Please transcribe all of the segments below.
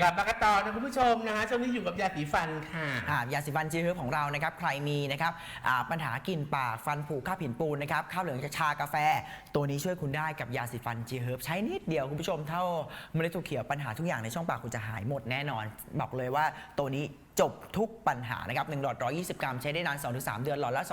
กลับมากันต่อนะคุณผู้ชมนะฮะช่วงนี้อยู่กับยาสีฟันค่ะ อ่ายาสีฟันจีเฮิร์บของเรานะครับใครมีนะครับอ่าปัญหากลิ่นปากฟันผุข้าวผินปูนนะครับข้าวเหลืองชากาแฟ ตัวนี้ช่วยคุณได้กับยาสีฟันจีเฮิร์บใช้นิดเดียวคุณผู้ชมเท่าเมล็ดถั่วเขียวปัญหาทุกอย่างในช่องปากคุณจะหายหมดแน่นอน บอกเลยว่าตัวนี้ จบทุกปัญหานะครับ1หลอด 120 กรัม ใช้ได้นาน 2-3 เดือนหลอดละ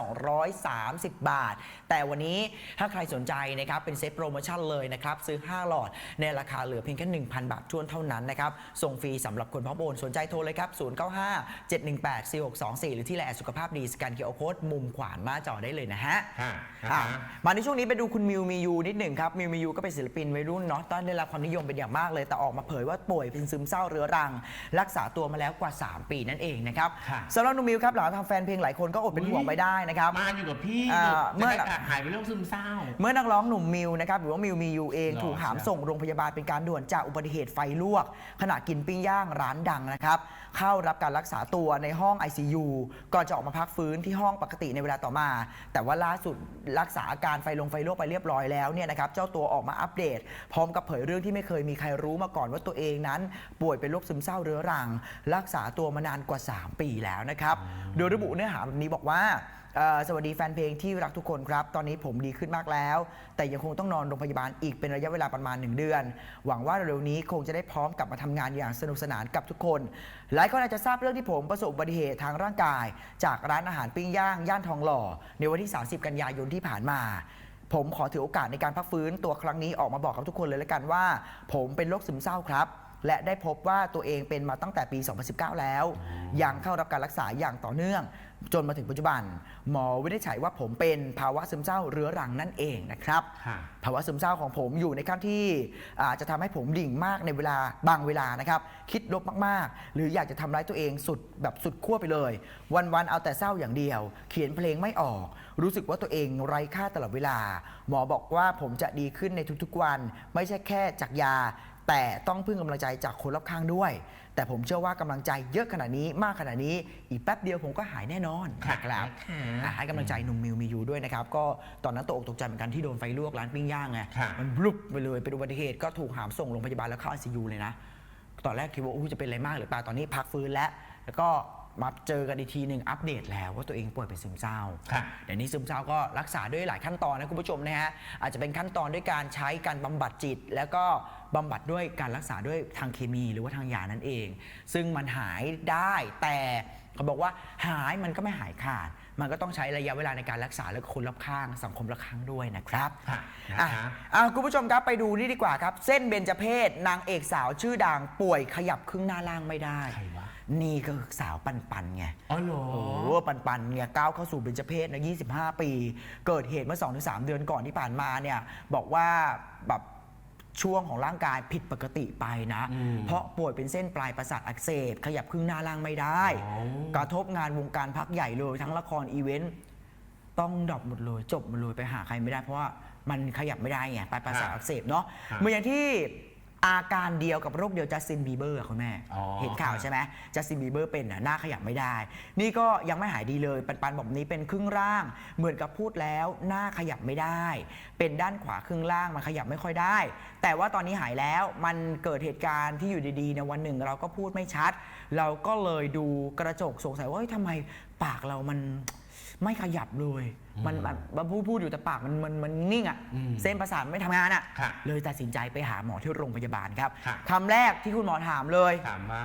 230 บาท แต่วันนี้ถ้าใครสนใจนะครับเป็นเซ็ตโปรโมชั่นเลยนะครับ ซื้อ 5 หลอด ในราคาเหลือเพียงแค่ 1,000 บาททวนเท่านั้นนะครับ ส่งฟรีสำหรับคนพร้อมโอนสนใจโทรเลยครับ 095 718 4624 หรือที่แลสุขภาพดีสแกนเคอร์โค้ดมุมขวานหน้าจอได้เลยนะฮะค่ะอะนะคะมาในช่วงนี้ไปดูคุณมิวมียูนิดหนึ่งครับมิวมียูก็เป็นศิลปินวัยรุ่นเนาะตอนได้รับความนิยมเป็นอย่างมากเลยแต่ออกมาเผยว่าป่วยเป็นซึมเศร้าเรื้อรัง รักษาตัวมาแล้วกว่า 3 ปีนั่นเองนะครับค่ะ สำหรับหนุ่มมิวครับหลังทำแฟนเพลงหลายคนก็อดเป็นห่วงไม่ได้นะครับ มาอยู่กับพี่อ่าเมื่เมื่อ อหายไปโรคซึมเศร้า เมื่อนักร้องหนุ่มมิวนะครับหรือว่ามิวมียูเองหรอถูกหามใช่ส่งโรงพยาบาลเป็นการด่วนจากอุบัติเหตุไฟลวก ขณะกินปิ้งย่างร้านดังนะครับ เข้ารับการรักษาตัวในห้อง ICU ก่อนจะออกมาพักฟื้นที่ห้องปกติในเวลาต่อมา แต่ว่าล่าสุดรักษาอาการไฟลงไฟลวกไปเรียบร้อยแล้วเนี่ยนะครับเจ้าตัวออกมาอัปเดต พร้อมกับเผยเรื่องที่ไม่เคยมีใครรู้มาก่อนว่าตัวเองนั้น ป่วยเป็นโรคซึมเศร้าเรื้อรัง รักษาตัวมานานกว่า 3 ปีแล้วนะครับ โดยระบุเนื้อหาแบบนี้บอกว่าเอ่อสวัสดีแฟนเพลงที่รักทุกคนครับ ตอนนี้ผมดีขึ้นมากแล้ว แต่ยังคงต้องนอนโรงพยาบาลอีกเป็นระยะเวลาประมาณ 1 เดือน หวังว่าเร็วๆนี้คงจะได้พร้อมกลับมาทำงานอย่างสนุกสนานกับทุกคน หลายคนอาจจะทราบเรื่องที่ผมประสบอุบัติเหตุทางร่างกาย จากร้านอาหารปิ้งย่าง ย่านทองหล่อ ในวันที่ 30 กันยายนที่ผ่านมาผมขอถือโอกาสในการพักฟื้นตัวครั้งนี้ออกมาบอกกับทุกคนเลยละกันว่า ผมเป็นโรคซึมเศร้าครับ และได้พบว่าตัวเองเป็นมาตั้งแต่ปี 2019 แล้ว ยังเข้ารับการรักษาอย่างต่อเนื่อง จนมาถึงปัจจุบัน หมอวินิจฉัยว่าผมเป็นภาวะซึมเศร้าเรื้อรังนั่นเองนะครับ ค่ะ ภาวะซึมเศร้าของผมอยู่ในขั้นที่อาจจะทำให้ผมดิ่งมากในเวลาบางเวลานะครับ คิดลบมากๆ หรืออยากจะทำร้ายตัวเองสุดแบบสุดขั้วไปเลย วันๆเอาแต่เศร้าอย่างเดียว เขียนเพลงไม่ออก รู้สึกว่าตัวเองไร้ค่าตลอดเวลา หมอบอกว่าผมจะดีขึ้นในทุกๆวัน ไม่ใช่แค่จากยา แต่ต้องพึ่งกำลังใจจากคนรอบข้างด้วย แต่ผมเชื่อว่ากำลังใจเยอะขนาดนี้มากขนาดนี้ อีกแป๊บเดียวผมก็หายแน่นอนค่ะนะครับค่ะอะให้กำลังใจหนุ่มมิวมียูด้วยนะครับ ก็ตอนนั้นตกอกตกใจเหมือนกันที่โดนไฟลวกร้านปิ้งย่างไงค่ะมันบลุบไปเลยเป็นอุบัติเหตุก็ถูกหามส่งโรงพยาบาลแล้วเข้าไอซียูเลยนะ ตอนแรกคิดว่าอู้จะเป็นอะไรมากหรือเปล่าตอนนี้พักฟื้นแล้วแล้วก็ มาเจอกันอีกทีหนึ่งอัปเดตแล้วว่าตัวเองป่วยเป็นซึมเศร้าค่ะเดี๋ยวนี้ซึมเศร้าก็รักษาด้วยหลายขั้นตอนนะคุณผู้ชมนะฮะอาจจะเป็นขั้นตอนด้วยการใช้การบำบัดจิต แล้วก็บำบัดด้วยการรักษาด้วยทางเคมีหรือว่าทางยานั่นเอง ซึ่งมันหายได้แต่เขาบอกว่าหายมันก็ไม่หายขาด มันก็ต้องใช้ระยะเวลาในการรักษาและคนรอบข้าง สังคมรอบข้างด้วยนะครับค่ะอะนะคะอะคุณผู้ชมครับไปดูนี่ดีกว่าครับ เส้นเบญจเพศนางเอกสาวชื่อดังป่วยขยับครึ่งหน้าล่างไม่ได้ใครวะ นี่ก็คือสาวปันปันๆไง อ๋อเหรอ โอ้โหปันปันๆเนี่ยก้าวเข้าสู่เบญจเพศนะ25 ปี เกิดเหตุเมื่อ2-3เดือนก่อนที่ผ่านมาเนี่ยบอกว่าแบบช่วงของร่างกายผิดปกติไปนะ อืมเพราะป่วยเป็นเส้นปลายประสาทอักเสบ ขยับครึ่งหน้าล่างไม่ได้ อ๋อ กระทบงานวงการพักใหญ่เลย ทั้งละครอีเวนต์ต้องดรอปหมดเลย จบหมดเลยไปหาใครไม่ได้เพราะว่ามันขยับไม่ได้ไงปลายประสาทอักเสบเนาะครับ เหมือนอย่างที่ อาการเดียวกับโรคเดียวจัสตินบีเบอร์คุณแม่ อ๋อ เห็นข่าวใช่ไหมจัสตินบีเบอร์เป็นน่ะหน้าขยับไม่ได้ นี่ก็ยังไม่หายดีเลย ปันปันบอกนี้เป็นครึ่งร่าง เหมือนกับพูดแล้วหน้าขยับไม่ได้ เป็นด้านขวาครึ่งล่างมันขยับไม่ค่อยได้ แต่ว่าตอนนี้หายแล้วมันเกิดเหตุการณ์ที่อยู่ดีๆในวันหนึ่ง เราก็พูดไม่ชัด เราก็เลยดูกระจกสงสัยว่าเฮ้ยทำไมปากเรามัน ไม่ขยับเลยมันมันมันพูดพูดอยู่แต่ปากมันมันมันนิ่งอะ่ะอืมเส้นประสาทไม่ทำงานอะค่ะ เลยตัดสินใจไปหาหมอที่โรงพยาบาลครับค่ะคำแรกที่คุณหมอถามเลยถามว่า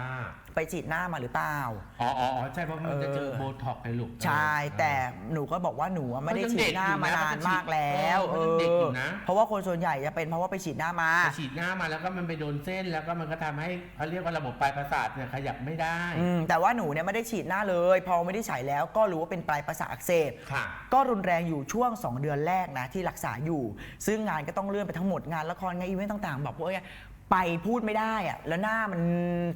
ไปฉีดหน้ามาหรือเปล่า อ๋ออ๋ออ๋อใช่เพราะมันจะเจอเออโบท็อกซ์ไอ้ลูกใช่เออแต่หนูก็บอกว่าหนูอะไม่ได้ฉีดหน้ามานานมากแล้วเออมันยังเด็กอยู่นะเพราะว่าคนส่วนใหญ่จะเป็นเพราะว่าไปฉีดหน้ามา ไปฉีดหน้ามาแล้วก็มันไปโดนเส้นแล้วก็มันก็ทำให้เขาเรียกว่าระบบปลายประสาทเนี่ยขยับไม่ได้ อืมแต่ว่าหนูเนี่ยไม่ได้ฉีดหน้าเลย พอไม่ได้ใช้แล้วก็รู้ว่าเป็นปลายประสาทอักเสบค่ะ ก็รุนแรงอยู่ช่วง 2 เดือนแรกนะที่รักษาอยู่ ซึ่งงานก็ต้องเลื่อนไปทั้งหมดงานละครงานอีเวนต์ต่างๆ บอกว่า ไปพูดไม่ได้อะแล้วหน้ามัน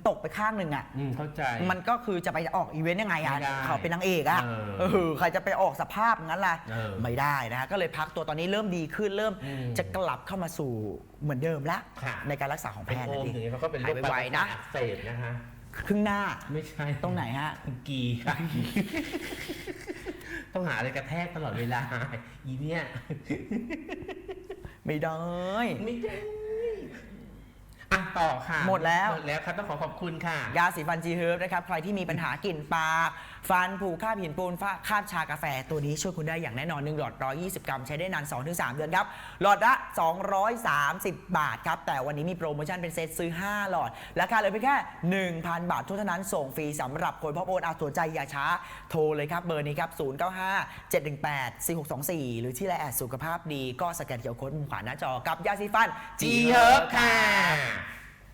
ตกไปข้างหนึ่งอะอืมเข้าใจ มันก็คือจะไปออกอีเวนต์ยังไงอะไม่ได้เขาเป็นนางเอกอะเออเออใครจะไปออกสภาพงั้นล่ะเออไม่ได้นะฮะก็เลยพักตัวตอนนี้เริ่มดีขึ้นเริ่มอืมจะกลับเข้ามาสู่เหมือนเดิมละค่ะ ในการรักษาของแพเป็นทย์โอนั่นมเองอย่างนี้เขาก็เป็นโรคหายไวๆนะปลายประสาทอักเสบนะคะ ครึ่งหน้าไม่ใช่ตรงไหนฮะ กีค่ะต้องหาอะไรกระแทกตลอดเวลา อีเนี่ยไม่ได้ ไม่ได้อะ ต่อค่ะหมดแล้ว หมดแล้วค่ะต้องขอขอบคุณค่ะ ยาสีฟันจีเฮิร์บนะครับ ใครที่มีปัญหากลิ่นปากฟันผุคราบหินปูนฝ้าคราบชากาแฟ ตัวนี้ช่วยคุณได้อย่างแน่นอน1หลอด 120 กรัม ใช้ได้นาน 2-3 เดือนครับ หลอดละ 230 บาทครับ แต่วันนี้มีโปรโมชั่นเป็นเซตซื้อ 5 หลอด ราคาเหลยเพียงแค่ 1,000 บาทเท่านั้นส่งฟรีสำหรับคนพ่อโอนเอาตัวใจอย่าช้าโทรเลยครับเบอร์นี้ครับ095 718 4624 หรือที่ไลน์แอดสุขภาพดีก็สแกนเขียวโค้ดมุมขวาหน้าจอกับยาสีฟัน G Herb ค่ะ